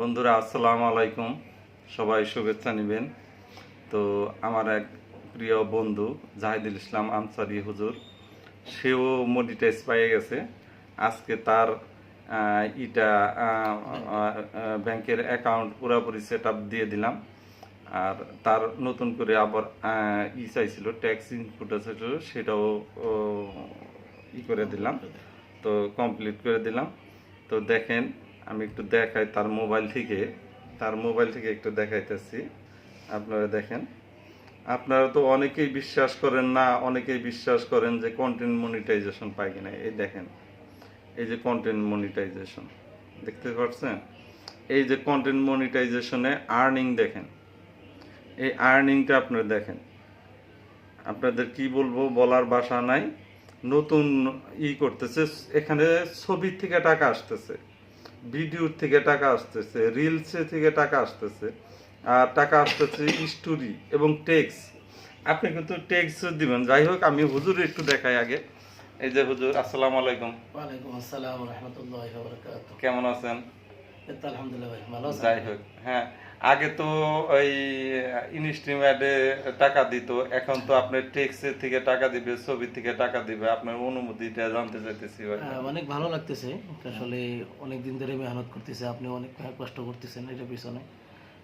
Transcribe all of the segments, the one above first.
বন্ধুরা, আসসালামু আলাইকুম। সবাই শুভেচ্ছা নেবেন। তো আমার এক প্রিয় বন্ধু জাহিদুল ইসলাম আনসারি হুজুর, সেও মনিটাইজ পেয়ে গেছে। আজকে তার ইটা ব্যাংকের অ্যাকাউন্ট পুরোপুরি সেট দিয়ে দিলাম। আর তার নতুন করে আবার ই চাইছিল, ট্যাক্স ইনপুট চাইছিল, সেটাও ই করে দিলাম। তো কমপ্লিট করে দিলাম। তো দেখেন আমি একটু দেখাই তার মোবাইল থেকে, তার মোবাইল থেকে একটু দেখাইতেছি। আপনারা দেখেন। আপনারা তো অনেকেই বিশ্বাস করেন না, অনেকেই বিশ্বাস করেন যে কন্টেন্ট মনিটাইজেশন পায় কিনা। এই দেখেন, এই যে কন্টেন্ট মনিটাইজেশন দেখতে পাচ্ছেন? এই যে কন্টেন্ট মনিটাইজেশনে আর্নিং দেখেন। এই আর্নিংটা আপনারা দেখেন। আপনাদের কি বলব, বলার বাসা নাই। নতুন ই করতেছে, এখানে ছবির থেকে টাকা আসতেছে। ভিডিওর থেকে টাকা আসতেছে রিলসে থেকে টাকা আসতেছে আর টাকা আসতেছে স্টোরি এবং টেক্স আপনি কিন্তু টেক্সও দিবেন। যাই হোক আমি হুজুর একটু দেখাই আগে। এই যে হুজুর আসসালামু আলাইকুম। ওয়ালাইকুম আসসালাম রাহমাতুল্লাহি ওয়া বারাকাতুহু। কেমন আছেন? এত আলহামদুলিল্লাহ ভালো আছেন? যাই হোক হ্যাঁ। আগে তো ওই ইনস্টিমেটে টাকা দিত এখন তো আপনার টেক্সের থেকে টাকা দিবে ছবি থেকে টাকা দিবে আপনার অনুমতিটা জানতে চাইতেছি হ্যাঁ, অনেক ভালো লাগতেছে। আসলে অনেক দিন ধরে মেহনত করতেছে আপনি অনেক কষ্ট করতেছেন এটা পিছনে।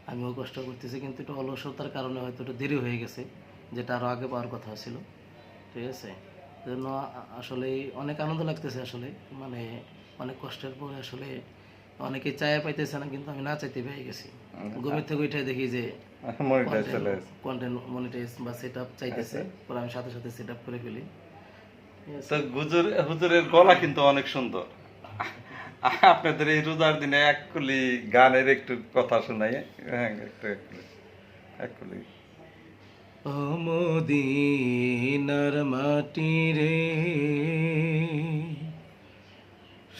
আমিও কষ্ট করতেছি কিন্তু একটু অলসতার কারণে হয়তো একটু দেরি হয়ে গেছে যেটা আরও আগে পাওয়ার কথা ছিল। ঠিক আছে? জন্য আসলে অনেক আনন্দ লাগতেছে আসলে মানে অনেক কষ্টের পরে আসলে অনেকে চায়া পাইতেছে না কিন্তু আমি না চাইতে পেয়ে গেছি। ঘুমের থেকে উঠে দেখি যে। কন্টেন্ট মনিটাইজ বা সেট আপ চাইতেছে পরে আমি সাথে সাথে সেট আপ করে ফেলি। তো হুজুর হুজুরের গলা কিন্তু অনেক সুন্দর। আপনাদের এই রোজার দিনে এক কুলি গানের একটু কথা শোনাই। হ্যাঁ একটু এক কুলি এক কুলি। ও মদিনার মাটি রে।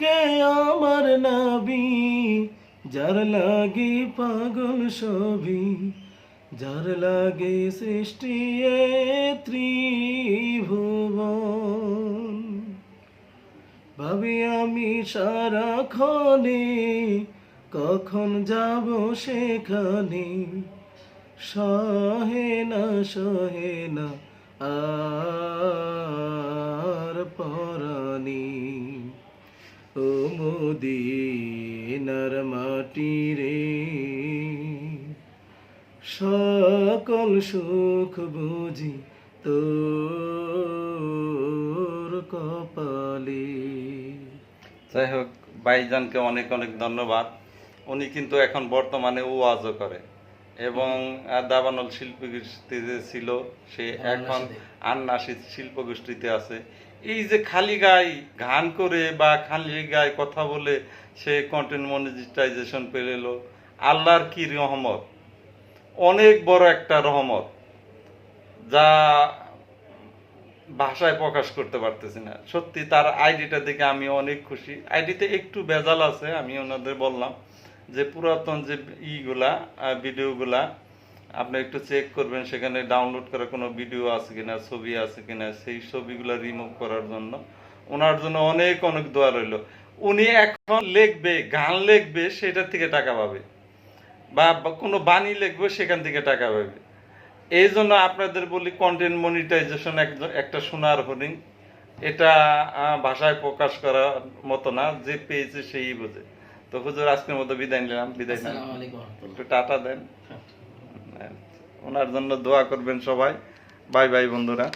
বুকে আমার নাবি, যার লাগে পাগল সবই, যার লাগে সৃষ্টি এ ত্রিভুবন। ভাবি আমি সারাক্ষণে কখন যাব সেখানে? সহে না সহে না, আর পরানি ও মোদিনার মাটি রে, সকল সুখ বুঝি তোর কপালে। যাই হোক, ভাইজানকে অনেক অনেক ধন্যবাদ। উনি কিন্তু এখন বর্তমানে ওয়াজও করে। এবং দাবানল শিল্পগোষ্ঠীতে ছিল সে এখন আন্নাসি শিল্পগোষ্ঠীতে আছে। এই যে খালি গায়ে গান করে বা খালি গায়ে কথা বলে সে কন্টেন্ট মনিটাইজেশন পেয়ে এলো আল্লাহর কি রহমত? অনেক বড় একটা রহমত যা ভাষায় প্রকাশ করতে পারতেছি না। সত্যি তার আইডিটা দেখে আমি অনেক খুশি। আইডিতে একটু ভেজাল আছে আমি ওনাদের বললাম। যে পুরাতন যে ইগুলা ভিডিওগুলা, আপনি একটু চেক করবেন, সেখানে ডাউনলোড করা কোনো ভিডিও আছে কিনা, ছবি আছে কিনা, সেই ছবিগুলো রিমুভ করার জন্য। ওনার জন্য অনেক অনেক দোয়া রইল। উনি এখন লিখবে, গান লিখবে, সেটার থেকে টাকা পাবে। বা কোনো বাণী লিখবে, সেখান থেকে টাকা পাবে। এই জন্য আপনাদের বলি কন্টেন্ট মনিটাইজেশন একটা সোনার হরিণ। এটা ভাষায় প্রকাশ করার মতো না, যে পেয়েছে সেই বোঝে। তো হুজুর আজকের মতো বিদায় নিলাম। বিদায় একটু টাটা দেন। ওনার জন্য দোয়া করবেন সবাই। বাই বাই বন্ধুরা।